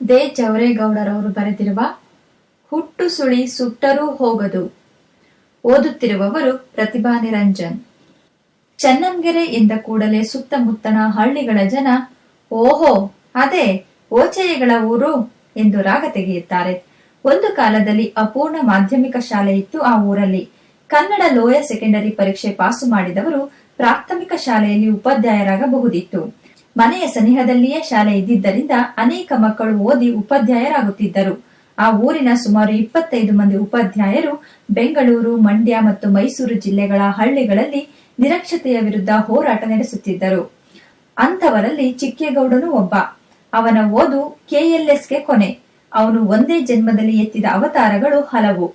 They ಚೌರೇಗೌಡರವರು ಬರೆದಿರುವ ಹುಟ್ಟು ಸುಳಿ ಸುಟ್ಟರೂ ಹೋಗದು ಓದುತ್ತಿರುವವರು ಪ್ರತಿಭಾ ನಿರಂಜನ್. ಚನ್ನಂಗೆರೆ ಎಂದ ಕೂಡಲೇ ಸುತ್ತಮುತ್ತಣ ಹಳ್ಳಿಗಳ ಜನ, ಓಹೋ, ಅದೇ ಓಚೆಯಗಳ ಊರು ಎಂದು ರಾಗ ತೆಗೆಯುತ್ತಾರೆ. ಒಂದು ಕಾಲದಲ್ಲಿ ಅಪೂರ್ಣ ಮಾಧ್ಯಮಿಕ ಶಾಲೆ ಇತ್ತು ಆ ಊರಲ್ಲಿ. ಕನ್ನಡ ಲೋಯರ್ ಸೆಕೆಂಡರಿ ಪರೀಕ್ಷೆ ಪಾಸು ಮಾಡಿದವರು ಪ್ರಾಥಮಿಕ ಶಾಲೆಯಲ್ಲಿ ಉಪಾಧ್ಯಾಯರಾಗಬಹುದಿತ್ತು. ಮನೆಯ ಸನಿಹದಲ್ಲಿಯೇ ಶಾಲೆ ಇದ್ದಿದ್ದರಿಂದ ಅನೇಕ ಮಕ್ಕಳು ಓದಿ ಉಪಾಧ್ಯಾಯರಾಗುತ್ತಿದ್ದರು. ಆ ಊರಿನ ಸುಮಾರು ಇಪ್ಪತ್ತೈದು ಮಂದಿ ಉಪಾಧ್ಯಾಯರು ಬೆಂಗಳೂರು, ಮಂಡ್ಯ ಮತ್ತು ಮೈಸೂರು ಜಿಲ್ಲೆಗಳ ಹಳ್ಳಿಗಳಲ್ಲಿ ನಿರಕ್ಷತೆಯ ವಿರುದ್ಧ ಹೋರಾಟ ನಡೆಸುತ್ತಿದ್ದರು. ಅಂತವರಲ್ಲಿ ಚಿಕ್ಕೇಗೌಡನು ಒಬ್ಬ. ಅವನ ಓದು ಕೆಎಲ್ಎಸ್ಗೆ ಕೊನೆ. ಅವನು ಒಂದೇ ಜನ್ಮದಲ್ಲಿ ಎತ್ತಿದ ಅವತಾರಗಳು ಹಲವು.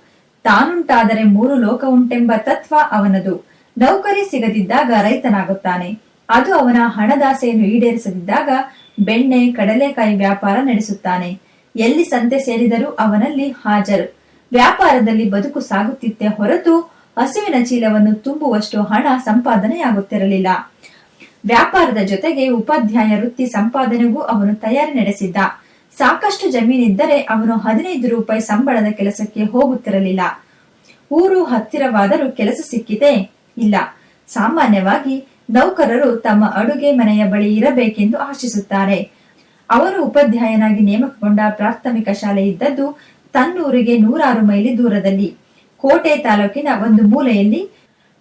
ತಾನುಂಟಾದರೆ ಮೂರು ಲೋಕ ಉಂಟೆಂಬ ತತ್ವ ಅವನದು. ನೌಕರಿ ಸಿಗದಿದ್ದಾಗ ರೈತನಾಗುತ್ತಾನೆ. ಅದು ಅವನ ಹಣದಾಸೆಯನ್ನು ಈಡೇರಿಸದಿದ್ದಾಗ ಬೆಣ್ಣೆ, ಕಡಲೆಕಾಯಿ ವ್ಯಾಪಾರ ನಡೆಸುತ್ತಾನೆ. ಎಲ್ಲಿ ಸಂತೆ ಸೇರಿದರೂ ಅವನಲ್ಲಿ ಹಾಜರು. ವ್ಯಾಪಾರದಲ್ಲಿ ಬದುಕು ಸಾಗುತ್ತಿತ್ತೆ ಹೊರತು ಹಸುವಿನ ಚೀಲವನ್ನು ತುಂಬುವಷ್ಟು ಹಣ ಸಂಪಾದನೆಯಾಗುತ್ತಿರಲಿಲ್ಲ. ವ್ಯಾಪಾರದ ಜೊತೆಗೆ ಉಪಾಧ್ಯಾಯ ವೃತ್ತಿ ಸಂಪಾದನೆಗೂ ಅವನು ತಯಾರಿ ನಡೆಸಿದ್ದ. ಸಾಕಷ್ಟು ಜಮೀನಿದ್ದರೆ ಅವನು ಹದಿನೈದು ರೂಪಾಯಿ ಸಂಬಳದ ಕೆಲಸಕ್ಕೆ ಹೋಗುತ್ತಿರಲಿಲ್ಲ. ಊರು ಹತ್ತಿರವಾದರೂ ಕೆಲಸ ಸಿಕ್ಕಿದೆ ಇಲ್ಲ. ಸಾಮಾನ್ಯವಾಗಿ ನೌಕರರು ತಮ್ಮ ಅಡುಗೆ ಮನೆಯ ಬಳಿ ಇರಬೇಕೆಂದು ಆಶಿಸುತ್ತಾರೆ. ಅವರು ಉಪಾಧ್ಯಾಯನಾಗಿ ನೇಮಕಗೊಂಡ ಪ್ರಾಥಮಿಕ ಶಾಲೆ ಇದ್ದದ್ದು ತನ್ನೂರಿಗೆ ನೂರಾರು ಮೈಲಿ ದೂರದಲ್ಲಿ. ಕೋಟೆ ತಾಲೂಕಿನ ಒಂದು ಮೂಲೆಯಲ್ಲಿ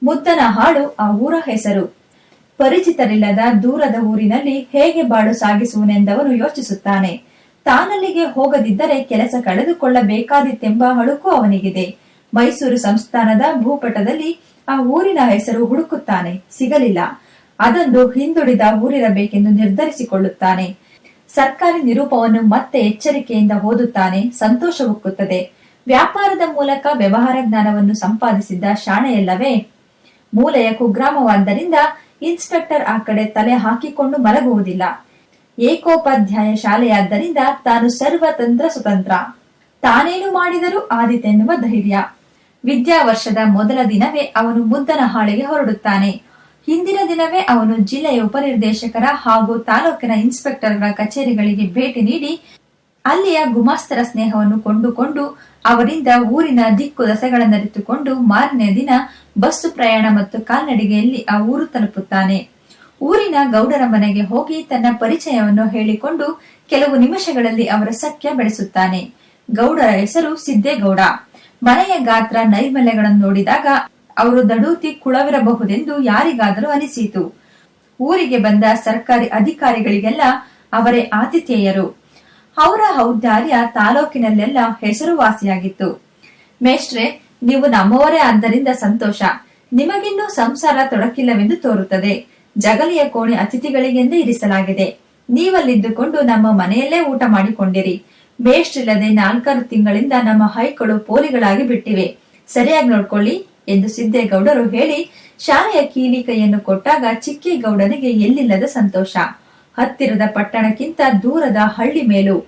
ಮುದ್ದನಹಾಳು ಆ ಊರ ಹೆಸರು. ಪರಿಚಿತರಿಲ್ಲದ ದೂರದ ಊರಿನಲ್ಲಿ ಹೇಗೆ ಬಾಳು ಸಾಗಿಸುವನೆಂದವನು ಯೋಚಿಸುತ್ತಾನೆ. ತಾನಲ್ಲಿಗೆ ಹೋಗದಿದ್ದರೆ ಕೆಲಸ ಕಳೆದುಕೊಳ್ಳಬೇಕಾದಿತ್ತೆಂಬ ಹಳುಕು ಅವನಿಗಿದೆ. ಮೈಸೂರು ಸಂಸ್ಥಾನದ ಭೂಪಟದಲ್ಲಿ ಆ ಊರಿನ ಹೆಸರು ಹುಡುಕುತ್ತಾನೆ, ಸಿಗಲಿಲ್ಲ. ಅದೊಂದು ಹಿಂದುಳಿದ ಊರಿರಬೇಕೆಂದು ನಿರ್ಧರಿಸಿಕೊಳ್ಳುತ್ತಾನೆ. ಸರ್ಕಾರಿ ನಿರೂಪವನ್ನು ಮತ್ತೆ ಎಚ್ಚರಿಕೆಯಿಂದ ಓದುತ್ತಾನೆ ಸಂತೋಷವುಕ್ಕುತ್ತದೆ ವ್ಯಾಪಾರದ ಮೂಲಕ ವ್ಯವಹಾರ ಜ್ಞಾನವನ್ನು ಸಂಪಾದಿಸಿದ್ದ ಶಾಣೆಯಲ್ಲವೇ? ಮೂಲೆಯ ಕುಗ್ರಾಮವಾದ್ದರಿಂದ ಇನ್ಸ್ಪೆಕ್ಟರ್ ಆ ಕಡೆ ತಲೆ ಹಾಕಿಕೊಂಡು ಮಲಗುವುದಿಲ್ಲ. ಏಕೋಪಾಧ್ಯಾಯ ಶಾಲೆಯಾದ್ದರಿಂದ ತಾನು ಸರ್ವತಂತ್ರ ಸ್ವತಂತ್ರ. ತಾನೇನು ಮಾಡಿದರೂ ಆದಿತೆನ್ನುವ ಧೈರ್ಯ. ವಿದ್ಯಾ ವರ್ಷದ ಮೊದಲ ದಿನವೇ ಅವನು ಮುದ್ದನ ಹಾಳೆಗೆ ಹೊರಡುತ್ತಾನೆ. ಹಿಂದಿನ ದಿನವೇ ಅವನು ಜಿಲ್ಲೆಯ ಉಪನಿರ್ದೇಶಕರ ಹಾಗೂ ತಾಲೂಕಿನ ಇನ್ಸ್ಪೆಕ್ಟರ್ಗಳ ಕಚೇರಿಗಳಿಗೆ ಭೇಟಿ ನೀಡಿ ಅಲ್ಲಿಯ ಗುಮಾಸ್ತರ ಸ್ನೇಹವನ್ನು ಕೊಂಡುಕೊಂಡು ಅವರಿಂದ ಊರಿನ ದಿಕ್ಕು ದಸೆಗಳನ್ನರಿತುಕೊಂಡು ಮಾರನೇ ದಿನ ಬಸ್ಸು ಪ್ರಯಾಣ ಮತ್ತು ಕಾಲ್ನಡಿಗೆಯಲ್ಲಿ ಆ ಊರು ತಲುಪುತ್ತಾನೆ. ಊರಿನ ಗೌಡರ ಮನೆಗೆ ಹೋಗಿ ತನ್ನ ಪರಿಚಯವನ್ನು ಹೇಳಿಕೊಂಡು ಕೆಲವು ನಿಮಿಷಗಳಲ್ಲಿ ಅವರ ಸಖ್ಯ ಬೆಳೆಸುತ್ತಾನೆ. ಗೌಡರ ಹೆಸರು ಸಿದ್ದೇಗೌಡ. ಮನೆಯ ಗಾತ್ರ ನೈರ್ಮಲ್ಯಗಳನ್ನು ನೋಡಿದಾಗ ಅವರು ದಡೂತಿ ಕುಳವಿರಬಹುದೆಂದು ಯಾರಿಗಾದರೂ ಅನಿಸಿತು. ಊರಿಗೆ ಬಂದ ಸರ್ಕಾರಿ ಅಧಿಕಾರಿಗಳಿಗೆಲ್ಲ ಅವರೇ ಆತಿಥೇಯರು. ಅವರ ಔದಾರ್ಯ ತಾಲೂಕಿನಲ್ಲೆಲ್ಲ ಹೆಸರುವಾಸಿಯಾಗಿತ್ತು. ಮೇಷ್ಟ್ರೆ, ನೀವು ನಮ್ಮವರೇ ಆದ್ದರಿಂದ ಸಂತೋಷ. ನಿಮಗಿನ್ನೂ ಸಂಸಾರ ತೊಡಕಿಲ್ಲವೆಂದು ತೋರುತ್ತದೆ. ಜಗಲಿಯ ಕೋಣೆ ಅತಿಥಿಗಳಿಗೆಂದೇ ಇರಿಸಲಾಗಿದೆ. ನೀವಲ್ಲಿದ್ದುಕೊಂಡು ನಮ್ಮ ಮನೆಯಲ್ಲೇ ಊಟ ಮಾಡಿಕೊಂಡಿರಿ. ಮೇಷ್ಟ್ರಿಲ್ಲದೆ ನಾಲ್ಕಾರು ತಿಂಗಳಿಂದ ನಮ್ಮ ಹೈಗಳು ಪೋಲಿಗಳಾಗಿ ಬಿಟ್ಟಿವೆ. ಸರಿಯಾಗಿ ನೋಡ್ಕೊಳ್ಳಿ ಎಂದು ಸಿದ್ದೇಗೌಡರು ಹೇಳಿ, ಶಾಲೆಯ ಕೀಲಿ ಕೈಯನ್ನು ಕೊಟ್ಟಾಗ ಚಿಕ್ಕೇಗೌಡನಿಗೆ ಎಲ್ಲಿಲ್ಲದ ಸಂತೋಷ. ಹತ್ತಿರದ ಪಟ್ಟಣಕ್ಕಿಂತ ದೂರದ ಹಳ್ಳಿ ಮೇಲು.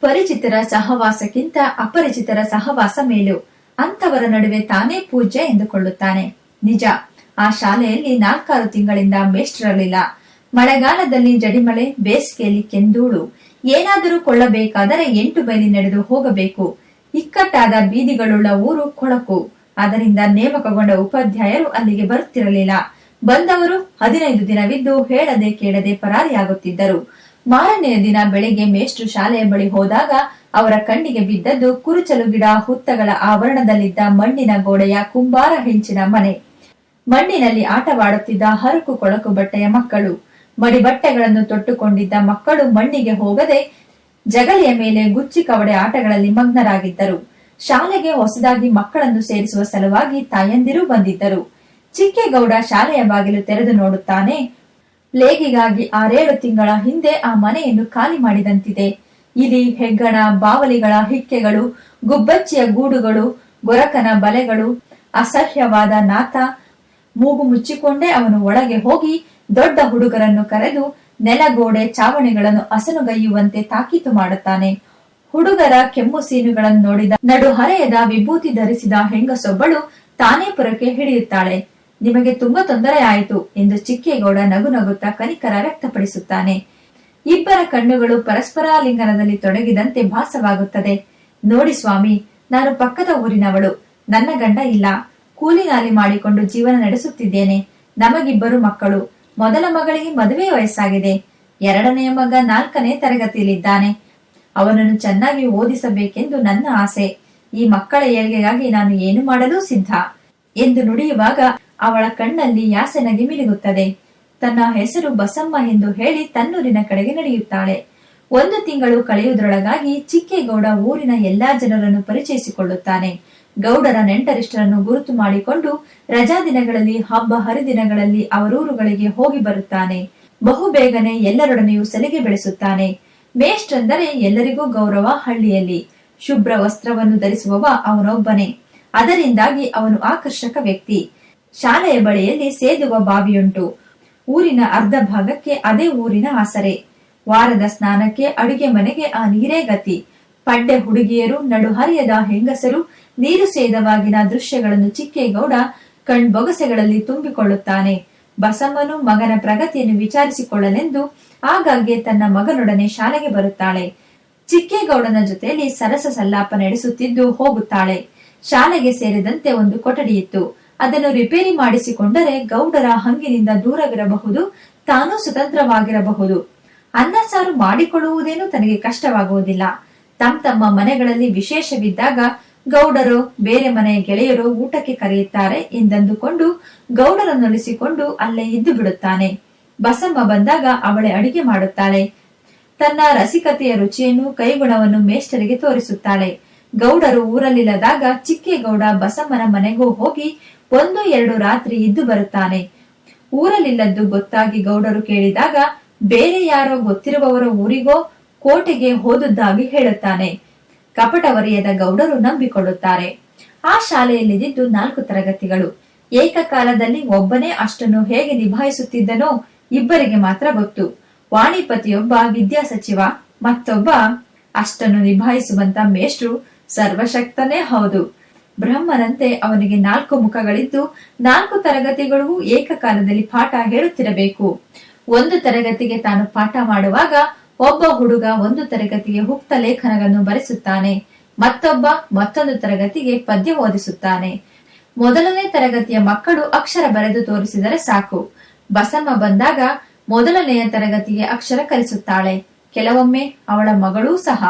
ಪರಿಚಿತರ ಸಹವಾಸಕ್ಕಿಂತ ಅಪರಿಚಿತರ ಸಹವಾಸ ಮೇಲು. ಅಂತವರ ನಡುವೆ ತಾನೇ ಪೂಜ್ಯ ಎಂದುಕೊಳ್ಳುತ್ತಾನೆ. ನಿಜ, ಆ ಶಾಲೆಯಲ್ಲಿ ನಾಲ್ಕಾರು ತಿಂಗಳಿಂದ ಮೇಷ್ಟ್ರಲಿಲ್ಲ ಮಳೆಗಾಲದಲ್ಲಿ ಜಡಿಮಳೆ, ಬೇಸಿಗೆಯಲ್ಲಿ ಕೆಂದೂಳು. ಏನಾದರೂ ಕೊಳ್ಳಬೇಕಾದರೆ ಎಂಟು ಬೈಲಿ ನಡೆದು ಹೋಗಬೇಕು. ಇಕ್ಕಟ್ಟಾದ ಬೀದಿಗಳುಳ್ಳ ಊರು ಕೊಳಕು. ಅದರಿಂದ ನೇಮಕಗೊಂಡ ಉಪಾಧ್ಯಾಯರು ಅಲ್ಲಿಗೆ ಬರುತ್ತಿರಲಿಲ್ಲ. ಬಂದವರು ಹದಿನೈದು ದಿನವಿದ್ದು ಹೇಳದೆ ಕೇಳದೆ ಪರಾರಿಯಾಗುತ್ತಿದ್ದರು. ಮಾರನೆಯ ದಿನ ಬೆಳಿಗ್ಗೆ ಮೇಷ್ಟ್ರು ಶಾಲೆಯ ಬಳಿ ಹೋದಾಗ ಅವರ ಕಣ್ಣಿಗೆ ಬಿದ್ದದ್ದು ಕುರುಚಲು ಗಿಡ ಹುತ್ತಗಳ ಆವರಣದಲ್ಲಿದ್ದ ಮಣ್ಣಿನ ಗೋಡೆಯ ಕುಂಬಾರ ಹೆಂಚಿನ ಮನೆ. ಮಣ್ಣಿನಲ್ಲಿ ಆಟವಾಡುತ್ತಿದ್ದ ಹರಕು ಕೊಳಕು ಬಟ್ಟೆಯ ಮಕ್ಕಳು. ಮಡಿ ಬಟ್ಟೆಗಳನ್ನು ತೊಟ್ಟುಕೊಂಡಿದ್ದ ಮಕ್ಕಳು ಮಣ್ಣಿಗೆ ಹೋಗದೆ ಜಗಲಿಯ ಮೇಲೆ ಗುಚ್ಚಿ ಕವಡೆ ಆಟಗಳಲ್ಲಿ ಮಗ್ನರಾಗಿದ್ದರು. ಶಾಲೆಗೆ ಹೊಸದಾಗಿ ಮಕ್ಕಳನ್ನು ಸೇರಿಸುವ ಸಲುವಾಗಿ ತಾಯಂದಿರು ಬಂದಿದ್ದರು. ಚಿಕ್ಕೇಗೌಡ ಶಾಲೆಯ ಬಾಗಿಲು ತೆರೆದು ನೋಡುತ್ತಾನೆ. ಪ್ಲೇಗಿಗಾಗಿ ಆರೇಳು ತಿಂಗಳ ಹಿಂದೆ ಆ ಮನೆಯನ್ನು ಖಾಲಿ ಮಾಡಿದಂತಿದೆ. ಇಲಿ ಹೆಗ್ಗಣ, ಬಾವಲಿಗಳ ಹಿಕ್ಕೆಗಳು, ಗುಬ್ಬಚ್ಚಿಯ ಗೂಡುಗಳು, ಗೊರಕನ ಬಲೆಗಳು, ಅಸಹ್ಯವಾದ ನಾಥ ಮೂಗು ಮುಚ್ಚಿಕೊಂಡೇ ಅವನು ಒಳಗೆ ಹೋಗಿ ದೊಡ್ಡ ಹುಡುಗರನ್ನು ಕರೆದು ನೆಲಗೋಡೆ ಚಾವಣಿಗಳನ್ನು ಅಸನುಗೈಯುವಂತೆ ತಾಕೀತು ಮಾಡುತ್ತಾನೆ. ಹುಡುಗರ ಕೆಮ್ಮು ಸೀನುಗಳನ್ನು ನೋಡಿದ ನಡು ಹರೆಯದ ವಿಭೂತಿ ಧರಿಸಿದ ಹೆಂಗಸೊಬ್ಬಳು ತಾನೇ ಪುರಕ್ಕೆ ಹಿಡಿಯುತ್ತಾಳೆ. ನಿಮಗೆ ತುಂಬಾ ತೊಂದರೆ ಆಯಿತು ಎಂದು ಚಿಕ್ಕೇಗೌಡ ನಗು ನಗುತ್ತಾ ಕನಿಕರ ವ್ಯಕ್ತಪಡಿಸುತ್ತಾನೆ. ಇಬ್ಬರ ಕಣ್ಣುಗಳು ಪರಸ್ಪರ ಲಿಂಗನದಲ್ಲಿ ತೊಡಗಿದಂತೆ ಭಾಸವಾಗುತ್ತದೆ. ನೋಡಿ ಸ್ವಾಮಿ, ನಾನು ಪಕ್ಕದ ಊರಿನವಳು. ನನ್ನ ಗಂಡ ಇಲ್ಲ. ಕೂಲಿ ನಾಲಿ ಮಾಡಿಕೊಂಡು ಜೀವನ ನಡೆಸುತ್ತಿದ್ದೇನೆ. ನಮಗಿಬ್ಬರು ಮಕ್ಕಳು. ಮೊದಲ ಮಗಳಿಗೆ ಮದುವೆ ವಯಸ್ಸಾಗಿದೆ. ಎರಡನೆಯ ಮಗ ನಾಲ್ಕನೇ ತರಗತಿಯಲ್ಲಿದ್ದಾನೆ. ಅವನನ್ನು ಚೆನ್ನಾಗಿ ಓದಿಸಬೇಕೆಂದು ನನ್ನ ಆಸೆ. ಈ ಮಕ್ಕಳ ಏಳ್ಗೆಗಾಗಿ ನಾನು ಏನು ಮಾಡಲು ಸಿದ್ಧ? ಎಂದು ನುಡಿಯುವಾಗ ಅವಳ ಕಣ್ಣಲ್ಲಿ ಯಾಸೆನಗೆ ಮಿಲಿಗುತ್ತದೆ ತನ್ನ ಹೆಸರು ಬಸಮ್ಮ ಎಂದು ಹೇಳಿ ತನ್ನೂರಿನ ಕಡೆಗೆ ನಡೆಯುತ್ತಾಳೆ. ಒಂದು ತಿಂಗಳು ಕಳೆಯುವುದರೊಳಗಾಗಿ ಚಿಕ್ಕೇಗೌಡ ಊರಿನ ಎಲ್ಲಾ ಜನರನ್ನು ಪರಿಚಯಿಸಿಕೊಳ್ಳುತ್ತಾನೆ. ಗೌಡರ ನೆಂಟರಿಷ್ಟರನ್ನು ಗುರುತು ಮಾಡಿಕೊಂಡು ರಜಾ ದಿನಗಳಲ್ಲಿ ಹಬ್ಬ ಹರಿದಿನಗಳಲ್ಲಿ ಅವರೂರುಗಳಿಗೆ ಹೋಗಿ ಬರುತ್ತಾನೆ. ಬಹುಬೇಗನೆ ಎಲ್ಲರೊಡನೆಯೂ ಸಲಿಗೆ ಬೆಳೆಸುತ್ತಾನೆ. ಮೇಷ್ಟ್ರೆಂದರೆ ಎಲ್ಲರಿಗೂ ಗೌರವ ಹಳ್ಳಿಯಲ್ಲಿ. ಶುಭ್ರ ವಸ್ತ್ರವನ್ನು ಧರಿಸುವವ ಅವನೊಬ್ಬನೇ. ಅದರಿಂದಾಗಿ ಅವನು ಆಕರ್ಷಕ ವ್ಯಕ್ತಿ. ಶಾಲೆಯ ಬಳಿಯಲ್ಲಿ ಸೇದುವ ಬಾವಿಯುಂಟು. ಊರಿನ ಅರ್ಧ ಭಾಗಕ್ಕೆ ಅದೇ ಊರಿನ ಆಸರೆ. ವಾರದ ಸ್ನಾನಕ್ಕೆ ಅಡುಗೆ ಮನೆಗೆ ಆ ನೀರೇ ಗತಿ. ಪಡ್ಡೆ ಹುಡುಗಿಯರು ನಡುಹರಿಯದ ಹೆಂಗಸರು ನೀರು ಸೇದವಾಗಿನ ದೃಶ್ಯಗಳನ್ನು ಚಿಕ್ಕೇಗೌಡ ಕಣ್ಬೊಗಸೆಗಳಲ್ಲಿ ತುಂಬಿಕೊಳ್ಳುತ್ತಾನೆ. ಬಸಮ್ಮನು ಮಗನ ಪ್ರಗತಿಯನ್ನು ವಿಚಾರಿಸಿಕೊಳ್ಳಲೆಂದು ಆಗಾಗ್ಗೆ ತನ್ನ ಮಗನೊಡನೆ ಶಾಲೆಗೆ ಬರುತ್ತಾಳೆ. ಚಿಕ್ಕೇಗೌಡನ ಜೊತೆಯಲ್ಲಿ ಸರಸ ಸಲ್ಲಾಪ ನಡೆಸುತ್ತಿದ್ದು ಹೋಗುತ್ತಾಳೆ. ಶಾಲೆಗೆ ಸೇರಿದಂತೆ ಒಂದು ಕೊಠಡಿ ಇತ್ತು ಅದನ್ನು ರಿಪೇರಿ ಮಾಡಿಸಿಕೊಂಡರೆ ಗೌಡರ ಹಂಗಿನಿಂದ ದೂರವಿರಬಹುದು, ತಾನೂ ಸ್ವತಂತ್ರವಾಗಿರಬಹುದು. ಅನ್ನ ಸಾರು ಮಾಡಿಕೊಳ್ಳುವುದೇನು ತನಗೆ ಕಷ್ಟವಾಗುವುದಿಲ್ಲ. ತಮ್ಮ ತಮ್ಮ ಮನೆಗಳಲ್ಲಿ ವಿಶೇಷವಿದ್ದಾಗ ಗೌಡರು, ಬೇರೆ ಮನೆಯ ಗೆಳೆಯರು ಊಟಕ್ಕೆ ಕರೆಯುತ್ತಾರೆ ಎಂದಂದುಕೊಂಡು ಗೌಡರನ್ನೊಲಿಸಿಕೊಂಡು ಅಲ್ಲೇ ಇದ್ದು ಬಿಡುತ್ತಾನೆ. ಬಸಮ್ಮ ಬಂದಾಗ ಅವಳೆ ಅಡಿಗೆ ಮಾಡುತ್ತಾಳೆ. ತನ್ನ ರಸಿಕತೆಯ ರುಚಿಯನ್ನು, ಕೈಗುಣವನ್ನು ಮೇಷ್ಟರಿಗೆ ತೋರಿಸುತ್ತಾಳೆ. ಗೌಡರು ಊರಲ್ಲಿಲ್ಲದಾಗ ಚಿಕ್ಕೇಗೌಡ ಬಸಮ್ಮನ ಮನೆಗೂ ಹೋಗಿ ಒಂದು, ಎರಡು ರಾತ್ರಿ ಇದ್ದು ಬರುತ್ತಾನೆ. ಊರಲ್ಲಿಲ್ಲದ್ದು ಗೊತ್ತಾಗಿ ಗೌಡರು ಕೇಳಿದಾಗ, ಬೇರೆ ಯಾರೋ ಗೊತ್ತಿರುವವರ ಊರಿಗೋ, ಕೋಟೆಗೆ ಹೋದುದಾಗಿ ಹೇಳುತ್ತಾನೆ. ಕಪಟವರಿಯದ ಗೌಡರು ನಂಬಿಕೊಳ್ಳುತ್ತಾರೆ. ಆ ಶಾಲೆಯಲ್ಲಿದ್ದು ನಾಲ್ಕು ತರಗತಿಗಳು. ಏಕಕಾಲದಲ್ಲಿ ಒಬ್ಬನೇ ಅಷ್ಟನ್ನು ಹೇಗೆ ನಿಭಾಯಿಸುತ್ತಿದ್ದನೋ ಇಬ್ಬರಿಗೆ ಮಾತ್ರ ಗೊತ್ತು. ವಾಣಿಪತಿಯೊಬ್ಬ ವಿದ್ಯಾಸಚಿವ, ಮತ್ತೊಬ್ಬ ಅಷ್ಟನ್ನು ನಿಭಾಯಿಸುವಂತ ಮೇಷ್ಟ್ರು ಸರ್ವಶಕ್ತನೇ ಹೌದು. ಬ್ರಹ್ಮನಂತೆ ಅವನಿಗೆ ನಾಲ್ಕು ಮುಖಗಳಿದ್ದು, ನಾಲ್ಕು ತರಗತಿಗಳಿಗೂ ಏಕಕಾಲದಲ್ಲಿ ಪಾಠ ಹೇಳುತ್ತಿರಬೇಕು. ಒಂದು ತರಗತಿಗೆ ತಾನು ಪಾಠ ಮಾಡುವಾಗ ಒಬ್ಬ ಹುಡುಗ ಒಂದು ತರಗತಿಗೆ ಹುಕ್ತ ಲೇಖನಗಳನ್ನು ಬರೆಸುತ್ತಾನೆ, ಮತ್ತೊಬ್ಬ ಮತ್ತೊಂದು ತರಗತಿಗೆ ಪದ್ಯ ಓದಿಸುತ್ತಾನೆ. ಮೊದಲನೇ ತರಗತಿಯ ಮಕ್ಕಳು ಅಕ್ಷರ ಬರೆದು ತೋರಿಸಿದರೆ ಸಾಕು. ಬಸಮ್ಮ ಬಂದಾಗ ಮೊದಲನೆಯ ತರಗತಿಗೆ ಅಕ್ಷರ ಕಲಿಸುತ್ತಾಳೆ. ಕೆಲವೊಮ್ಮೆ ಅವಳ ಮಗಳೂ ಸಹ.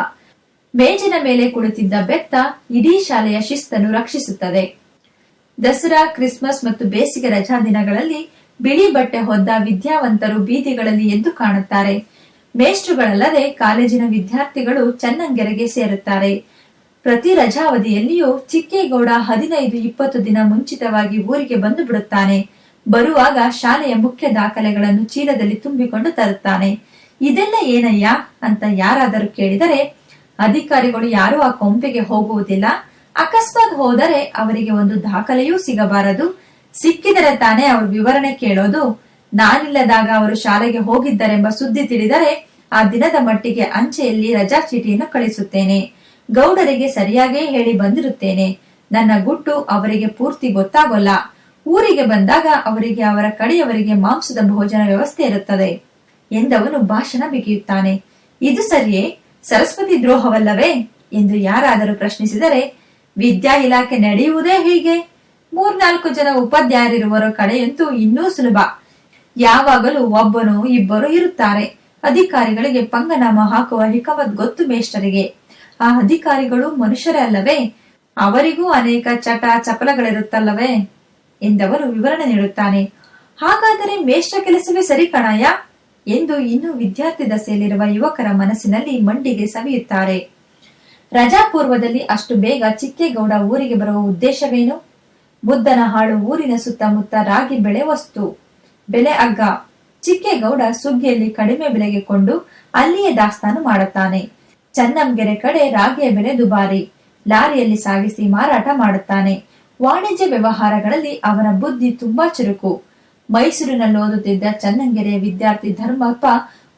ಮೇಜಿನ ಮೇಲೆ ಕುಳಿತಿದ್ದ ಬೆತ್ತ ಇಡೀ ಶಾಲೆಯ ಶಿಸ್ತನ್ನು ರಕ್ಷಿಸುತ್ತದೆ. ದಸರಾ, ಕ್ರಿಸ್ಮಸ್ ಮತ್ತು ಬೇಸಿಗೆ ರಜಾ ದಿನಗಳಲ್ಲಿ ಬಿಳಿ ಬಟ್ಟೆ ಹೊದ್ದ ವಿದ್ಯಾವಂತರು ಬೀದಿಗಳಲ್ಲಿ ಎದ್ದು ಕಾಣುತ್ತಾರೆ. ಮೇಷ್ಟ್ರುಗಳಲ್ಲದೆ ಕಾಲೇಜಿನ ವಿದ್ಯಾರ್ಥಿಗಳು ಚನ್ನಂಗೆರೆಗೆ ಸೇರುತ್ತಾರೆ. ಪ್ರತಿ ರಜಾವಧಿಯಲ್ಲಿಯೂ ಚಿಕ್ಕೇಗೌಡ ಹದಿನೈದು ಇಪ್ಪತ್ತು ದಿನ ಮುಂಚಿತವಾಗಿ ಊರಿಗೆ ಬಂದು ಬಿಡುತ್ತಾನೆ ಬರುವಾಗ ಶಾಲೆಯ ಮುಖ್ಯ ದಾಖಲೆಗಳನ್ನು ಚೀಲದಲ್ಲಿ ತುಂಬಿಕೊಂಡು ತರುತ್ತಾನೆ. ಇದೆಲ್ಲ ಏನಯ್ಯ? ಅಂತ ಯಾರಾದರೂ ಕೇಳಿದರೆ, ಅಧಿಕಾರಿಗಳು ಯಾರೂ ಆ ಕೊಂಪೆಗೆ ಹೋಗುವುದಿಲ್ಲ. ಅಕಸ್ಮಾತ್ ಹೋದರೆ ಅವರಿಗೆ ಒಂದು ದಾಖಲೆಯೂ ಸಿಗಬಾರದು. ಸಿಕ್ಕಿದರೆ ತಾನೇ ಅವರು ವಿವರಣೆ ಕೇಳೋದು. ನಾನಿಲ್ಲದಾಗ ಅವರು ಶಾಲೆಗೆ ಹೋಗಿದ್ದರೆಂಬ ಸುದ್ದಿ ತಿಳಿದರೆ ಆ ದಿನದ ಮಟ್ಟಿಗೆ ಅಂಚೆಯಲ್ಲಿ ರಜಾ ಚೀಟಿಯನ್ನು ಕಳಿಸುತ್ತೇನೆ. ಗೌಡರಿಗೆ ಸರಿಯಾಗೇ ಹೇಳಿ ಬಂದಿರುತ್ತೇನೆ. ನನ್ನ ಗುಟ್ಟು ಅವರಿಗೆ ಪೂರ್ತಿ ಗೊತ್ತಾಗೋಲ್ಲ. ಊರಿಗೆ ಬಂದಾಗ ಅವರಿಗೆ ಅವರ ಕಡೆಯವರಿಗೆ ಮಾಂಸದ ಭೋಜನ ವ್ಯವಸ್ಥೆ ಇರುತ್ತದೆ ಎಂದವನು ಭಾಷಣ ಬಿಗಿಯುತ್ತಾನೆ. ಇದು ಸರಿಯೇ? ಸರಸ್ವತಿ ದ್ರೋಹವಲ್ಲವೇ? ಎಂದು ಯಾರಾದರೂ ಪ್ರಶ್ನಿಸಿದರೆ, ವಿದ್ಯಾ ಇಲಾಖೆ ನಡೆಯುವುದೇ ಹೀಗೆ. ಮೂರ್ನಾಲ್ಕು ಜನ ಉಪಾಧ್ಯಾಯರಿರುವರ ಕಡೆಯಂತೂ ಇನ್ನೂ ಸುಲಭ. ಯಾವಾಗಲೂ ಒಬ್ಬನು ಇಬ್ಬರು ಇರುತ್ತಾರೆ. ಅಧಿಕಾರಿಗಳಿಗೆ ಪಂಗನಾಮ ಹಾಕುವ ಹಿಕಮತ್ ಗೊತ್ತು ಮೇಷ್ಟರಿಗೆ. ಆ ಅಧಿಕಾರಿಗಳು ಮನುಷ್ಯರೇ ಅಲ್ಲವೇ? ಅವರಿಗೂ ಅನೇಕ ಚಟ ಚಪಲಗಳಿರುತ್ತಲ್ಲವೇ? ಎಂದವರು ವಿವರಣೆ ನೀಡುತ್ತಾನೆ. ಹಾಗಾದರೆ ಮೇಷ್ಟ್ರ ಕೆಲಸವೇ ಸರಿ ಕಣಾಯ ಎಂದು ಇನ್ನೂ ವಿದ್ಯಾರ್ಥಿ ದಸೆಯಲ್ಲಿರುವ ಯುವಕರ ಮನಸ್ಸಿನಲ್ಲಿ ಮಂಡಿಗೆ ಸವಿಯುತ್ತಾರೆ. ರಜಾಪೂರ್ವದಲ್ಲಿ ಅಷ್ಟು ಬೇಗ ಚಿಕ್ಕೇಗೌಡ ಊರಿಗೆ ಬರುವ ಉದ್ದೇಶವೇನು? ಬುದ್ಧನ ಹಾಳು ಊರಿನ ಸುತ್ತಮುತ್ತ ರಾಗಿ ಬೆಳೆ ವಸ್ತು. ಬೆಲೆ ಅಗ್ಗ. ಚಿಕ್ಕೇಗೌಡ ಸುಗ್ಗಿಯಲ್ಲಿ ಕಡಿಮೆ ಬೆಲೆಗೆ ಕೊಂಡು ಅಲ್ಲಿಯೇ ದಾಸ್ತಾನು ಮಾಡುತ್ತಾನೆ. ಚನ್ನಂಗೆರೆ ಕಡೆ ರಾಗಿಯ ಬೆಲೆ ದುಬಾರಿ. ಲಾರಿಯಲ್ಲಿ ಸಾಗಿಸಿ ಮಾರಾಟ ಮಾಡುತ್ತಾನೆ. ವಾಣಿಜ್ಯ ವ್ಯವಹಾರಗಳಲ್ಲಿ ಅವನ ಬುದ್ಧಿ ತುಂಬಾ ಚುರುಕು. ಮೈಸೂರಿನಲ್ಲಿ ಓದುತ್ತಿದ್ದ ಚನ್ನಂಗೆರೆಯ ವಿದ್ಯಾರ್ಥಿ ಧರ್ಮಪ್ಪ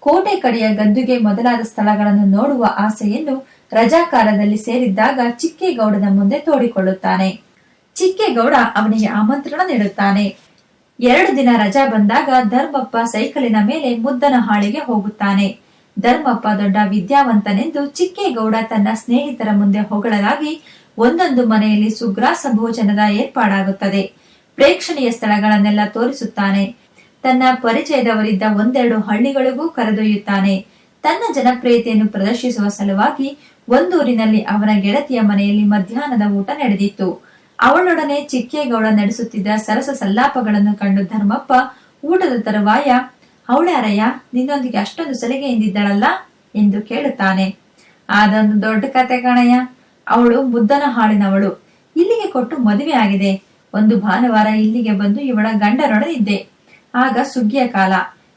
ಕೋಟೆ ಕಡೆಯ ಗದ್ದುಗೆ ಮೊದಲಾದ ಸ್ಥಳಗಳನ್ನು ನೋಡುವ ಆಸೆಯನ್ನು ರಜಾಕಾಲದಲ್ಲಿ ಸೇರಿದ್ದಾಗ ಚಿಕ್ಕೇಗೌಡನ ಮುಂದೆ ತೋಡಿಕೊಳ್ಳುತ್ತಾನೆ. ಚಿಕ್ಕೇಗೌಡ ಅವನಿಗೆ ಆಮಂತ್ರಣ ನೀಡುತ್ತಾನೆ. ಎರಡು ದಿನ ರಜಾ ಬಂದಾಗ ಧರ್ಮಪ್ಪ ಸೈಕಲಿನ ಮೇಲೆ ಮುದ್ದನ ಹಾಳಿಗೆ ಹೋಗುತ್ತಾನೆ. ಧರ್ಮಪ್ಪ ದೊಡ್ಡ ವಿದ್ಯಾವಂತನೆಂದು ಚಿಕ್ಕೇಗೌಡ ತನ್ನ ಸ್ನೇಹಿತರ ಮುಂದೆ ಹೊಗಳಲಾಗಿ ಒಂದೊಂದು ಮನೆಯಲ್ಲಿ ಸುಗ್ರಾಸ ಭೋಜನದ ಏರ್ಪಾಡಾಗುತ್ತದೆ. ಪ್ರೇಕ್ಷಣೀಯ ಸ್ಥಳಗಳನ್ನೆಲ್ಲ ತೋರಿಸುತ್ತಾನೆ. ತನ್ನ ಪರಿಚಯದವರಿದ್ದ ಒಂದೆರಡು ಹಳ್ಳಿಗಳಿಗೂ ಕರೆದೊಯ್ಯುತ್ತಾನೆ. ತನ್ನ ಜನಪ್ರಿಯತೆಯನ್ನು ಪ್ರದರ್ಶಿಸುವ ಸಲುವಾಗಿ ಒಂದೂರಿನಲ್ಲಿ ಅವನ ಗೆಳತಿಯ ಮನೆಯಲ್ಲಿ ಮಧ್ಯಾಹ್ನದ ಊಟ ನಡೆದಿತ್ತು. ಅವಳೊಡನೆ ಚಿಕ್ಕೇಗೌಡ ನಡೆಸುತ್ತಿದ್ದ ಸರಸ ಸಲ್ಲಾಪಗಳನ್ನು ಕಂಡು ಧರ್ಮಪ್ಪ ಊಟದ ತರುವಾಯ ಅವಳ್ಯಾರಯ್ಯ ನಿನ್ನೊಂದಿಗೆ ಅಷ್ಟೊಂದು ಸಲಿಗೆ ಎಂದಿದ್ದಾಳಲ್ಲ ಎಂದು ಕೇಳುತ್ತಾನೆ. ಅದೊಂದು ದೊಡ್ಡ ಕತೆ ಕಣಯ್ಯ. ಅವಳು ಮುದ್ದನ ಹಾಡಿನವಳು. ಇಲ್ಲಿಗೆ ಕೊಟ್ಟು ಮದುವೆ ಆಗಿದೆ. ಒಂದು ಭಾನುವಾರ ಇಲ್ಲಿಗೆ ಬಂದು ಇವಳ ಗಂಡನೊಡನಿದ್ದೆ ಆಗ ಸುಗ್ಗಿಯ ಕಾಲ.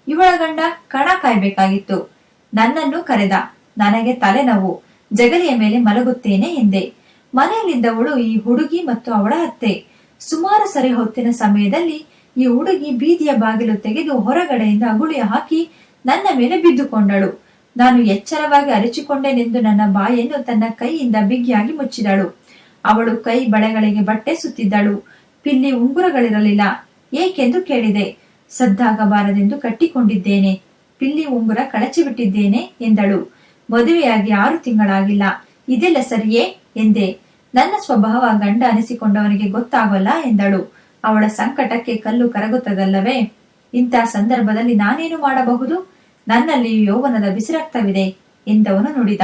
ಇವಳ ಗಂಡ ಕಣ ಕಾಯ್ಬೇಕಾಗಿತ್ತು. ನನ್ನನ್ನು ಕರೆದ. ನನಗೆ ತಲೆನೋವು. ಜಗಲಿಯ ಮೇಲೆ ಮಲಗುತ್ತೇನೆ ಎಂದೆ. ಮನೆಯಲ್ಲಿದ್ದವಳು ಈ ಹುಡುಗಿ ಮತ್ತು ಅವಳ ಅತ್ತೆ. ಸುಮಾರು ಸರಿ ಹೊತ್ತಿನ ಸಮಯದಲ್ಲಿ ಈ ಹುಡುಗಿ ಬೀದಿಯ ಬಾಗಿಲು ತೆಗೆದು ಹೊರಗಡೆಯಿಂದ ಅಗುಳಿ ಹಾಕಿ ನನ್ನ ಮೇಲೆ ಬಿದ್ದುಕೊಂಡಳು. ನಾನು ಎಚ್ಚರವಾಗಿ ಅರಿಚಿಕೊಂಡೆನೆಂದು ನನ್ನ ಬಾಯನ್ನು ತನ್ನ ಕೈಯಿಂದ ಬಿಗಿಯಾಗಿ ಮುಚ್ಚಿದಳು. ಅವಳು ಕೈ ಬಳೆಗಳಿಗೆ ಬಟ್ಟೆ ಸುತ್ತಿದ್ದಳು. ಪಿಲ್ಲಿ ಉಂಗುರಗಳಿರಲಿಲ್ಲ. ಏಕೆಂದು ಕೇಳಿದೆ, ಸದ್ದಾಗಬಾರದೆಂದು ಕಟ್ಟಿಕೊಂಡಿದ್ದೇನೆ. ಪಿಲ್ಲಿ ಉಂಗುರ ಕಳಚಿಬಿಟ್ಟಿದ್ದೇನೆ ಎಂದಳು. ಮದುವೆಯಾಗಿ ಆರು ತಿಂಗಳಾಗಿಲ್ಲ. ಇದೆಲ್ಲ ಸರಿಯೇ? ಎಂದೆ, ನನ್ನ ಸ್ವಭಾವ ಗಂಡ ಅನಿಸಿಕೊಂಡವನಿಗೆ ಗೊತ್ತಾಗಲ್ಲ ಎಂದಳು. ಅವಳ ಸಂಕಟಕ್ಕೆ ಕಲ್ಲು ಕರಗುತ್ತದಲ್ಲವೇ? ಇಂಥ ಸಂದರ್ಭದಲ್ಲಿ ನಾನೇನು ಮಾಡಬಹುದು? ನನ್ನಲ್ಲಿ ಯೌವನದ ಬಿಸಿರಕ್ತವಿದೆ ಎಂದವನು ನುಡಿದ.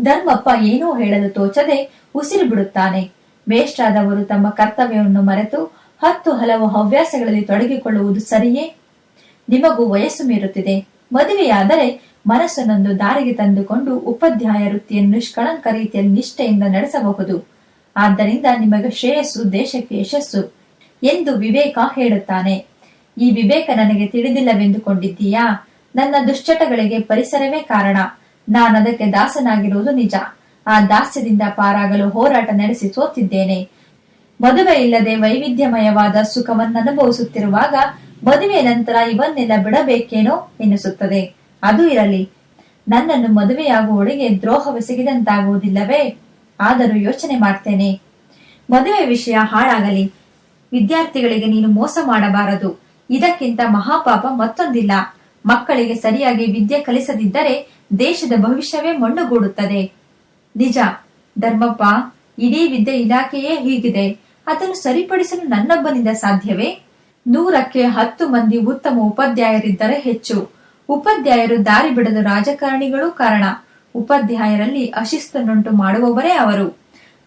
ಧರ್ಮಪ್ಪ ಏನೂ ಹೇಳಲು ತೋಚದೆ ಉಸಿರು ಬಿಡುತ್ತಾನೆ. ಬೇಷ್ಟಾದವರು ತಮ್ಮ ಕರ್ತವ್ಯವನ್ನು ಮರೆತು ಹತ್ತು ಹಲವು ಹವ್ಯಾಸಗಳಲ್ಲಿ ತೊಡಗಿಕೊಳ್ಳುವುದು ಸರಿಯೇ? ನಿಮಗೂ ವಯಸ್ಸು ಮೀರುತ್ತಿದೆ. ಮದುವೆಯಾದರೆ ಮನಸ್ಸನ್ನೊಂದು ದಾರಿಗೆ ತಂದುಕೊಂಡು ಉಪಾಧ್ಯಾಯ ವೃತ್ತಿಯನ್ನು ನಿಷ್ಕಳಂಕ ರೀತಿಯಲ್ಲಿ ನಿಷ್ಠೆಯಿಂದ ನಡೆಸಬಹುದು. ಆದ್ದರಿಂದ ನಿಮಗೆ ಶ್ರೇಯಸ್ಸು, ದೇಶಕ್ಕೆ ಯಶಸ್ಸು ಎಂದು ವಿವೇಕ ಹೇಳುತ್ತಾನೆ. ಈ ವಿವೇಕ ನನಗೆ ತಿಳಿದಿಲ್ಲವೆಂದುಕೊಂಡಿದ್ದೀಯಾ? ನನ್ನ ದುಶ್ಚಟಗಳಿಗೆ ಪರಿಸರವೇ ಕಾರಣ. ನಾನದಕ್ಕೆ ದಾಸನಾಗಿರುವುದು ನಿಜ. ಆ ದಾಸ್ಯದಿಂದ ಪಾರಾಗಲು ಹೋರಾಟ ನಡೆಸಿ ಸೋತಿದ್ದೇನೆ. ಮದುವೆ ಇಲ್ಲದೆ ವೈವಿಧ್ಯಮಯವಾದ ಸುಖವನ್ನನುಭವಿಸುತ್ತಿರುವಾಗ ಮದುವೆ ನಂತರ ಇವನ್ನೆಲ್ಲ ಬಿಡಬೇಕೇನೋ ಎನಿಸುತ್ತದೆ ಅದು ಇರಲಿ. ನನ್ನನ್ನು ಮದುವೆಯಾಗುವವಳಿಗೆ ದ್ರೋಹವೆಸಗಿದಂತಾಗುವುದಿಲ್ಲವೇ ಆದರೂ ಯೋಚನೆ ಮಾಡ್ತೇನೆ. ಮದುವೆ ವಿಷಯ ಹಾಳಾಗಲಿ. ವಿದ್ಯಾರ್ಥಿಗಳಿಗೆ ನೀನು ಮೋಸ ಮಾಡಬಾರದು. ಇದಕ್ಕಿಂತ ಮಹಾಪಾಪ ಮತ್ತೊಂದಿಲ್ಲ. ಮಕ್ಕಳಿಗೆ ಸರಿಯಾಗಿ ವಿದ್ಯೆ ಕಲಿಸದಿದ್ದರೆ ದೇಶದ ಭವಿಷ್ಯವೇ ಮಣ್ಣುಗೂಡುತ್ತದೆ. ನಿಜ. ಧರ್ಮಪ್ಪ, ಇಡೀ ವಿದ್ಯೆ ಇಲಾಖೆಯೇ ಹೀಗಿದೆ. ಅದನ್ನು ಸರಿಪಡಿಸಲು ನನ್ನೊಬ್ಬನಿಂದ ಸಾಧ್ಯವೇ? ನೂರಕ್ಕೆ ಹತ್ತು ಮಂದಿ ಉತ್ತಮ ಉಪಾಧ್ಯಾಯರಿದ್ದರೆ ಹೆಚ್ಚು. ಉಪಾಧ್ಯಾಯರು ದಾರಿ ಬಿಡದ ರಾಜಕಾರಣಿಗಳು ಕಾರಣ. ಉಪಾಧ್ಯಾಯರಲ್ಲಿ ಅಶಿಸ್ತನ್ನುಂಟು ಮಾಡುವವರೇ ಅವರು.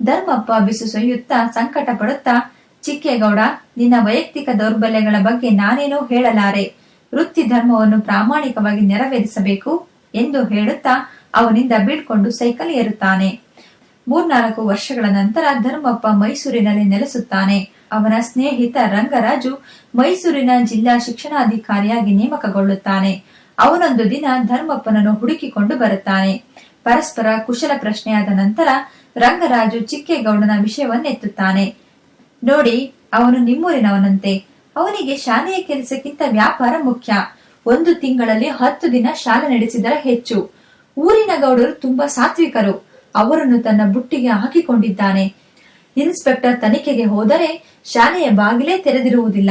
ಧರ್ಮಪ್ಪ ಬಿಸು ಸೊಯ್ಯುತ್ತಾ ಸಂಕಟ ಪಡುತ್ತಾ ಚಿಕ್ಕೇಗೌಡ, ನಿನ್ನ ವೈಯಕ್ತಿಕ ದೌರ್ಬಲ್ಯಗಳ ಬಗ್ಗೆ ನಾನೇನೋ ಹೇಳಲಾರೆ. ವೃತ್ತಿ ಧರ್ಮವನ್ನು ಪ್ರಾಮಾಣಿಕವಾಗಿ ನೆರವೇರಿಸಬೇಕು ಎಂದು ಹೇಳುತ್ತಾ ಅವನಿಂದ ಬೀಳ್ಕೊಂಡು ಸೈಕಲ್ ಏರುತ್ತಾನೆ. ಮೂರ್ನಾಲ್ಕು ವರ್ಷಗಳ ನಂತರ ಧರ್ಮಪ್ಪ ಮೈಸೂರಿನಲ್ಲಿ ನೆಲೆಸುತ್ತಾನೆ. ಅವನ ಸ್ನೇಹಿತ ರಂಗರಾಜು ಮೈಸೂರಿನ ಜಿಲ್ಲಾ ಶಿಕ್ಷಣಾಧಿಕಾರಿಯಾಗಿ ನೇಮಕಗೊಳ್ಳುತ್ತಾನೆ. ಅವನೊಂದು ದಿನ ಧರ್ಮಪ್ಪನನ್ನು ಹುಡುಕಿಕೊಂಡು ಬರುತ್ತಾನೆ. ಪರಸ್ಪರ ಕುಶಲ ಪ್ರಶ್ನೆಯಾದ ನಂತರ ರಂಗರಾಜು ಚಿಕ್ಕೇಗೌಡನ ವಿಷಯವನ್ನೆತ್ತುತ್ತಾನೆ. ನೋಡಿ, ಅವನು ನಿಮ್ಮೂರಿನವನಂತೆ. ಅವನಿಗೆ ಶಾಲೆಯ ಕೆಲಸಕ್ಕಿಂತ ವ್ಯಾಪಾರ ಮುಖ್ಯ. ಒಂದು ತಿಂಗಳಲ್ಲಿ ಹತ್ತು ದಿನ ಶಾಲೆ ನಡೆಸಿದರೆ ಹೆಚ್ಚು. ಊರಿನ ಗೌಡರು ತುಂಬಾ ಸಾತ್ವಿಕರು. ಅವರನ್ನು ತನ್ನ ಬುಟ್ಟಿಗೆ ಹಾಕಿಕೊಂಡಿದ್ದಾನೆ. ಇನ್ಸ್ಪೆಕ್ಟರ್ ತನಿಖೆಗೆ ಹೋದರೆ ಶಾಲೆಯ ಬಾಗಿಲೇ ತೆರೆದಿರುವುದಿಲ್ಲ.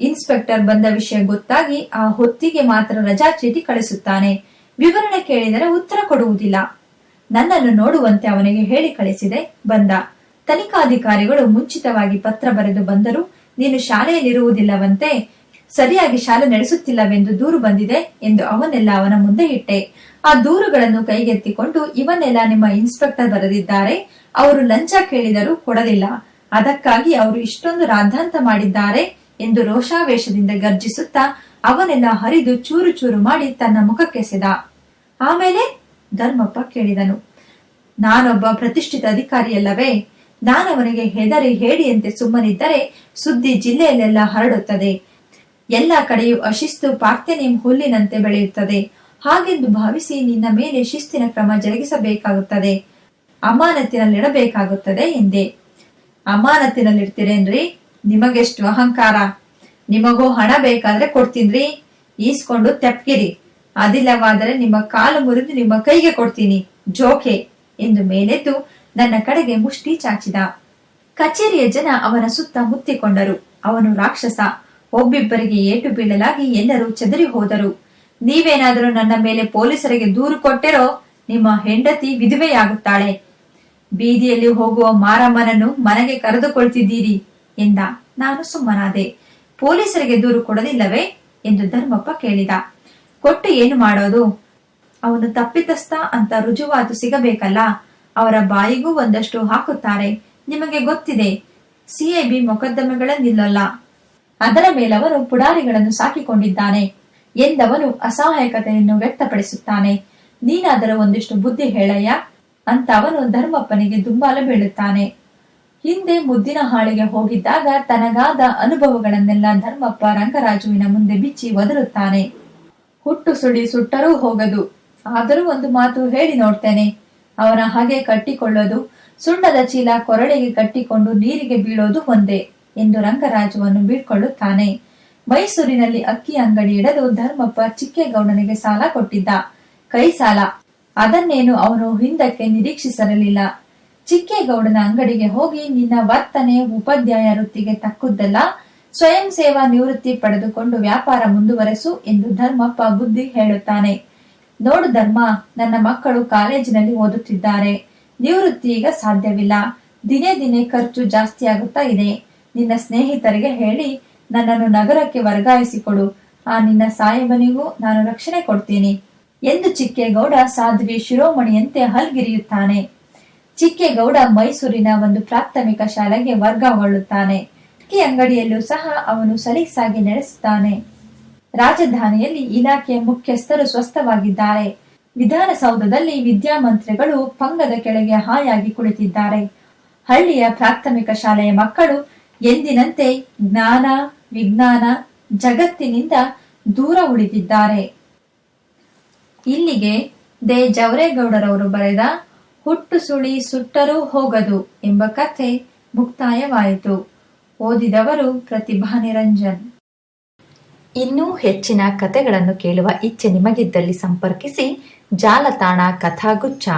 ಇನ್ಸ್ಪೆಕ್ಟರ್ ಬಂದ ವಿಷಯ ಗೊತ್ತಾಗಿ ಆ ಹೊತ್ತಿಗೆ ಮಾತ್ರ ರಜಾ ಚೀಟಿ ಕಳಿಸುತ್ತಾನೆ. ವಿವರಣೆ ಕೇಳಿದರೆ ಉತ್ತರ ಕೊಡುವುದಿಲ್ಲ. ನನ್ನನ್ನು ನೋಡುವಂತೆ ಅವನಿಗೆ ಹೇಳಿ ಕಳಿಸಿದೆ, ಬಂದ. ತನಿಖಾಧಿಕಾರಿಗಳು ಮುಂಚಿತವಾಗಿ ಪತ್ರ ಬರೆದು ಬಂದರೂ, ನೀನು ಶಾಲೆಯಲ್ಲಿರುವುದಿಲ್ಲವಂತೆ, ಸರಿಯಾಗಿ ಶಾಲೆ ನಡೆಸುತ್ತಿಲ್ಲವೆಂದು ದೂರು ಬಂದಿದೆ ಎಂದು ಅವನೆಲ್ಲ ಅವನ ಮುಂದೆ ಇಟ್ಟೆ. ಆ ದೂರುಗಳನ್ನು ಕೈಗೆತ್ತಿಕೊಂಡು ಇವನ್ನೆಲ್ಲ ನಿಮ್ಮ ಇನ್ಸ್ಪೆಕ್ಟರ್ ಬರೆದಿದ್ದಾರೆ. ಅವರು ಲಂಚ ಕೇಳಿದರೂ ಕೊಡಲಿಲ್ಲ. ಅದಕ್ಕಾಗಿ ಅವರು ಇಷ್ಟೊಂದು ರಾದ್ಧಾಂತ ಮಾಡಿದ್ದಾರೆ ಎಂದು ರೋಷಾವೇಶದಿಂದ ಗರ್ಜಿಸುತ್ತಾ ಅವನೆಲ್ಲ ಹರಿದು ಚೂರು ಚೂರು ಮಾಡಿ ತನ್ನ ಮುಖಕ್ಕೆಸೆದ ಆಮೇಲೆ ಧರ್ಮಪ್ಪ ಕೇಳಿದನು, ನಾನೊಬ್ಬ ಪ್ರತಿಷ್ಠಿತ ಅಧಿಕಾರಿಯಲ್ಲವೇ? ನಾನವನಿಗೆ ಹೆದರಿ ಹೇಳಿಯಂತೆ ಸುಮ್ಮನಿದ್ದರೆ ಸುದ್ದಿ ಜಿಲ್ಲೆಯಲ್ಲೆಲ್ಲ ಹರಡುತ್ತದೆ. ಎಲ್ಲ ಕಡೆಯೂ ಅಶಿಸ್ತು, ಪಾರ್ಥೆನಿಯಂ ಹುಲ್ಲಿನಂತೆ ಬೆಳೆಯುತ್ತದೆ. ಹಾಗೆಂದು ಭಾವಿಸಿ ನಿನ್ನ ಮೇಲೆ ಶಿಸ್ತಿನ ಕ್ರಮ ಜರುಗಿಸಬೇಕಾಗುತ್ತದೆ. ಅಮಾನತಿನಲ್ಲಿಡಬೇಕಾಗುತ್ತದೆ ಎಂದೆ. ಅಮಾನತಿನಲ್ಲಿಡ್ತೀರೇನ್ರಿ ನಿಮಗೆಷ್ಟು ಅಹಂಕಾರ. ನಿಮಗೂ ಹಣ ಬೇಕಾದ್ರೆ ಕೊಡ್ತೀನ್ರಿ. ಈಸ್ಕೊಂಡು ತೆಪ್ಕಿರಿ ಅದಿಲ್ಲವಾದರೆ ನಿಮ್ಮ ಕಾಲು ಮುರಿದು ನಿಮ್ಮ ಕೈಗೆ ಕೊಡ್ತೀನಿ. ಜೋಕೆ ಎಂದು ಮೇಲೆದ್ದು ನನ್ನ ಕಡೆಗೆ ಮುಷ್ಟಿ ಚಾಚಿದ. ಕಚೇರಿಯ ಜನ ಅವನ ಸುತ್ತ ಮುತ್ತಿಕೊಂಡರು. ಅವನು ರಾಕ್ಷಸ. ಒಬ್ಬಿಬ್ಬರಿಗೆ ಏಟು ಬೀಳಲಾಗಿ ಎಲ್ಲರೂ ಚದರಿ ಹೋದರು. ನೀವೇನಾದರೂ ನನ್ನ ಮೇಲೆ ಪೊಲೀಸರಿಗೆ ದೂರು ಕೊಟ್ಟಿರೋ ನಿಮ್ಮ ಹೆಂಡತಿ ವಿಧವೆಯಾಗುತ್ತಾಳೆ. ಬೀದಿಯಲ್ಲಿ ಹೋಗುವ ಮಾರಮ್ಮನನ್ನು ಮನೆಗೆ ಕರೆದುಕೊಳ್ತಿದ್ದೀರಿ ಎಂದ. ನಾನು ಸುಮ್ಮನಾದೆ. ಪೊಲೀಸರಿಗೆ ದೂರು ಕೊಡಲಿಲ್ಲವೇ ಎಂದು ಧರ್ಮಪ್ಪ ಕೇಳಿದ. ಕೊಟ್ಟು ಏನು ಮಾಡೋದು? ಅವನು ತಪ್ಪಿತಸ್ಥ ಅಂತ ರುಜುವಾತು ಸಿಗಬೇಕಲ್ಲ. ಅವರ ಬಾಯಿಗೂ ಒಂದಷ್ಟು ಹಾಕುತ್ತಾರೆ. ನಿಮಗೆ ಗೊತ್ತಿದೆ ಸಿಐಬಿ ಮೊಕದ್ದಮೆಗಳನ್ನಿಲ್ಲಲ್ಲ. ಅದರ ಮೇಲವರು ಪುಡಾರಿಗಳನ್ನು ಸಾಕಿಕೊಂಡಿದ್ದಾನೆ. ಎಂದವನು ಅಸಹಾಯಕತೆಯನ್ನು ವ್ಯಕ್ತಪಡಿಸುತ್ತಾನೆ. ನೀನಾದರೂ ಒಂದಿಷ್ಟು ಬುದ್ಧಿ ಹೇಳಯ್ಯ. ಅಂತ ಅವನು ಧರ್ಮಪ್ಪನಿಗೆ ದುಂಬಾಲು ಬೀಳುತ್ತಾನೆ. ಹಿಂದೆ ಮುದ್ದಿನ ಹಾಳಿಗೆ ಹೋಗಿದ್ದಾಗ ತನಗಾದ ಅನುಭವಗಳನ್ನೆಲ್ಲ ಧರ್ಮಪ್ಪ ರಂಗರಾಜುವಿನ ಮುಂದೆ ಬಿಚ್ಚಿ ಒದರುತ್ತಾನೆ. ಹುಟ್ಟು ಸುಳಿ ಸುಟ್ಟರೂ ಹೋಗದು. ಆದರೂ ಒಂದು ಮಾತು ಹೇಳಿ ನೋಡ್ತೇನೆ. ಅವನ ಹಾಗೆ ಕಟ್ಟಿಕೊಳ್ಳೋದು, ಸುಣ್ಣದ ಚೀಲ ಕೊರಳಿಗೆ ಕಟ್ಟಿಕೊಂಡು ನೀರಿಗೆ ಬೀಳೋದು ಒಂದೇ ಎಂದು ರಂಗರಾಜುವನ್ನು ಬೀಳ್ಕೊಳ್ಳುತ್ತಾನೆ. ಮೈಸೂರಿನಲ್ಲಿ ಅಕ್ಕಿ ಅಂಗಡಿ ಇಡಲು ಧರ್ಮಪ್ಪ ಚಿಕ್ಕೇಗೌಡನಿಗೆ ಸಾಲ ಕೊಟ್ಟಿದ್ದ. ಕೈ ಸಾಲ. ಅದನ್ನೇನು ಅವನು ಹಿಂದಕ್ಕೆ ನಿರೀಕ್ಷಿಸಿರಲಿಲ್ಲ ಚಿಕ್ಕೇಗೌಡನ ಅಂಗಡಿಗೆ ಹೋಗಿ ನಿನ್ನ ವರ್ತನೆ, ಉಪಾಧ್ಯಾಯ ವೃತ್ತಿಗೆ ತಕ್ಕುದಲ್ಲ. ಸ್ವಯಂ ಸೇವಾ ನಿವೃತ್ತಿ ಪಡೆದುಕೊಂಡು ವ್ಯಾಪಾರ ಮುಂದುವರೆಸು ಎಂದು ಧರ್ಮಪ್ಪ ಬುದ್ಧಿ ಹೇಳುತ್ತಾನೆ. ನೋಡು ಧರ್ಮ, ನನ್ನ ಮಕ್ಕಳು ಕಾಲೇಜಿನಲ್ಲಿ ಓದುತ್ತಿದ್ದಾರೆ. ನಿವೃತ್ತಿ ಈಗ ಸಾಧ್ಯವಿಲ್ಲ. ದಿನೇ ದಿನೇ ಖರ್ಚು ಜಾಸ್ತಿ ಆಗುತ್ತಾ ಇದೆ. ನಿನ್ನ ಸ್ನೇಹಿತರಿಗೆ ಹೇಳಿ ನನ್ನನ್ನು ನಗರಕ್ಕೆ ವರ್ಗಾಯಿಸಿಕೊಡು. ಆ ನಿನ್ನ ಸಾಹೇಬನಿಗೂ ನಾನು ರಕ್ಷಣೆ ಕೊಡ್ತೀನಿ. ಎಂದು ಚಿಕ್ಕೇಗೌಡ ಸಾಧ್ವಿ ಶಿರೋಮಣಿಯಂತೆ ಹಲ್ಗಿರಿಯುತ್ತಾನೆ. ಚಿಕ್ಕೇಗೌಡ ಮೈಸೂರಿನ ಒಂದು ಪ್ರಾಥಮಿಕ ಶಾಲೆಗೆ ವರ್ಗಗೊಳ್ಳುತ್ತಾನೆ ಅಕ್ಕಿ ಅಂಗಡಿಯಲ್ಲೂ ಸಹ ಅವನು ಸಲೀಸಾಗಿ ನಡೆಸುತ್ತಾನೆ ರಾಜಧಾನಿಯಲ್ಲಿ ಇಲಾಖೆಯ ಮುಖ್ಯಸ್ಥರು ಸ್ವಸ್ಥವಾಗಿದ್ದಾರೆ. ವಿಧಾನಸೌಧದಲ್ಲಿ ವಿದ್ಯಾಮಂತ್ರಿಗಳು ಪಂಗದ ಕೆಳಗೆ ಹಾಯಾಗಿ ಕುಳಿತಿದ್ದಾರೆ. ಹಳ್ಳಿಯ ಪ್ರಾಥಮಿಕ ಶಾಲೆಯ ಮಕ್ಕಳು ಎಂದಿನಂತೆ ಜ್ಞಾನ ವಿಜ್ಞಾನ ಜಗತ್ತಿನಿಂದ ದೂರ ಉಳಿದಿದ್ದಾರೆ. ಇಲ್ಲಿಗೆ ದೇ ಜವರೇಗೌಡರವರು ಬರೆದ ಹುಟ್ಟು ಸುಳಿ ಸುಟ್ಟರೂ ಹೋಗದು ಎಂಬ ಕಥೆ ಮುಕ್ತಾಯವಾಯಿತು. ಓದಿದವರು ಪ್ರತಿಭಾ ನಿರಂಜನ್. ಇನ್ನೂ ಹೆಚ್ಚಿನ ಕಥೆಗಳನ್ನು ಕೇಳುವ ಇಚ್ಛೆ ನಿಮಗಿದ್ದಲ್ಲಿ ಸಂಪರ್ಕಿಸಿ ಜಾಲತಾಣ ಕಥಾಗುಚ್ಛ.